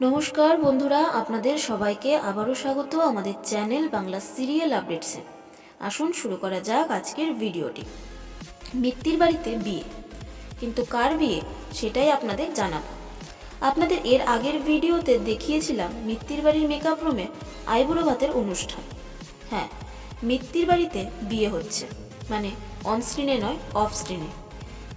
নমস্কার বন্ধুরা, আপনাদের সবাইকে আবারও স্বাগত আমাদের চ্যানেল বাংলা সিরিয়াল আপডেটসে। আসুন শুরু করা যাক আজকের ভিডিওটি। মিত্তির বাড়িতে বিয়ে। কিন্তু কার বিয়ে, সেটাই আপনাদের জানাব। আপনাদের এর আগের ভিডিওতে দেখিয়েছিলাম মিত্তির বাড়ির মেকআপ রুমে আইবুড়ো ভাতের অনুষ্ঠান। হ্যাঁ মিত্তির বাড়িতে বিয়ে হচ্ছে। মানে অন স্ক্রিনে নয় অফ স্ক্রিনে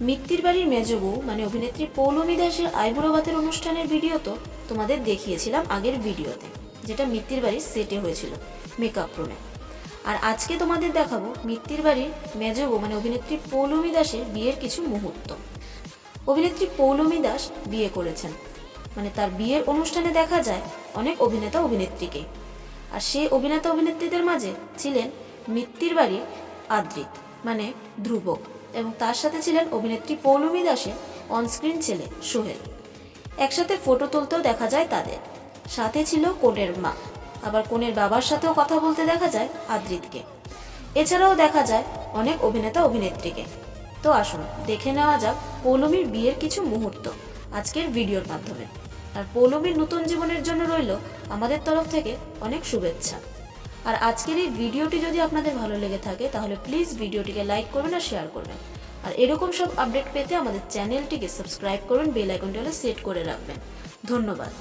মিত্তির বাড়ির মেজ বউ মানে অভিনেত্রী পৌলমী দাসের আইবুড়ো ভাতের অনুষ্ঠানের ভিডিও তো তোমাদের দেখিয়েছিলাম আগের ভিডিওতে যেটা মিত্তির বাড়ির সেটে হয়েছিল মেকআপ রুমে আর আজকে তোমাদের দেখাবো মিত্তির বাড়ির মেজ বউ মানে অভিনেত্রী পৌলমী দাসের বিয়ের কিছু মুহূর্ত। অভিনেত্রী পৌলমী দাস বিয়ে করেছেন মানে তার বিয়ের অনুষ্ঠানে দেখা যায় অনেক অভিনেতা অভিনেত্রীকে। আর সেই অভিনেতা অভিনেত্রীদের মাঝে ছিলেন মিত্তির বাড়ির আদ্রিত মানে ধ্রুবক। এবং তার সাথে ছিলেন অভিনেত্রী পৌলমী দাসের অনস্ক্রিন ছেলে সোহেল। একসাথে ফটো তুলতেও দেখা যায় তাদের। সাথে ছিল কনের মা। আবার কনের বাবার সাথেও কথা বলতে দেখা যায় আদ্রিতকে। এছাড়াও দেখা যায় অনেক অভিনেতা অভিনেত্রীকে। তো আসুন, দেখে নেওয়া যাক পৌলমীর বিয়ের কিছু মুহূর্ত আজকের ভিডিওর মাধ্যমে। আর পৌলমীর নতুন জীবনের জন্য রইল আমাদের তরফ থেকে অনেক শুভেচ্ছা। আর আজকের এই ভিডিওটি যদি আপনাদের ভালো লেগে থাকে, তাহলে প্লিজ ভিডিওটিকে লাইক করবেন আর শেয়ার করবেন। আর এরকম সব আপডেট পেতে আমাদের চ্যানেলটিকে সাবস্ক্রাইব করুন বেল আইকনটি হলে সেট করে রাখবেন। ধন্যবাদ।